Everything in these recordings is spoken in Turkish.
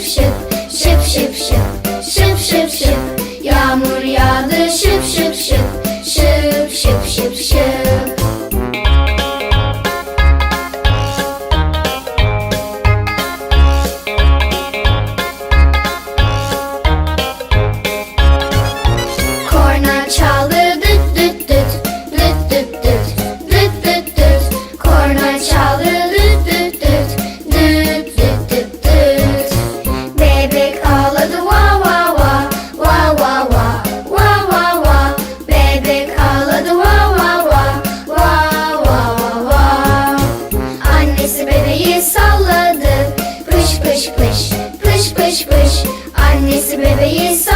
щеп, щеп, щеп, щеп, щеп. bebeği sağ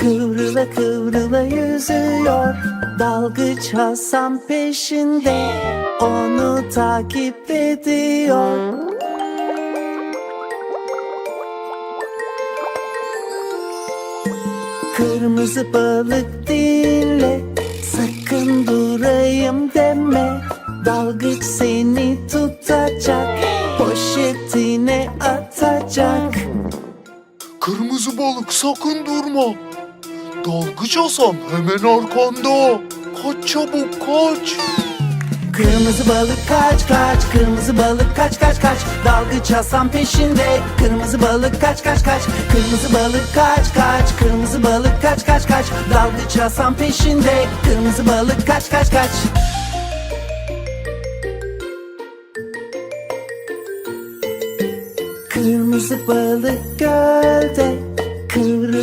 Kıvrıla kıvrıla yüzüyor. Dalgıç Hasan peşinde Onu takip ediyor. Kırmızı balık dinle Sakın durayım deme. Dalgıç seni tutacak Poşetine atacak. Kırmızı balık sakın durma. Dalgıç Hasan hemen arkanda. Kaç çabuk kaç. Kırmızı balık kaç kaç. Kırmızı balık kaç kaç kaç. Dalgıç Hasan peşinde. Kırmızı balık kaç kaç kaç. Kırmızı balık kaç kaç. Kırmızı balık kaç kaç kaç. Dalgıç Hasan peşinde. Kırmızı balık kaç kaç kaç. Kırmızı balık gölde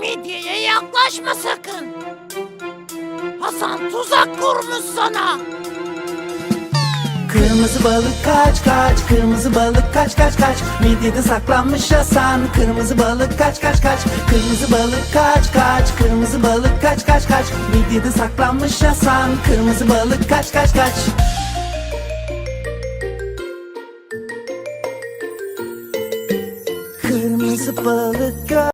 Midyeye yaklaşma sakın. Hasan tuzak kurmuş sana. Kırmızı balık kaç kaç Kırmızı balık kaç kaç kaç. Midyede saklanmış Hasan. Kırmızı balık kaç kaç kaç. Kırmızı balık kaç kaç Kırmızı balık kaç kaç kaç. Midyede saklanmış Hasan. Kırmızı balık kaç kaç kaç. Kırmızı balık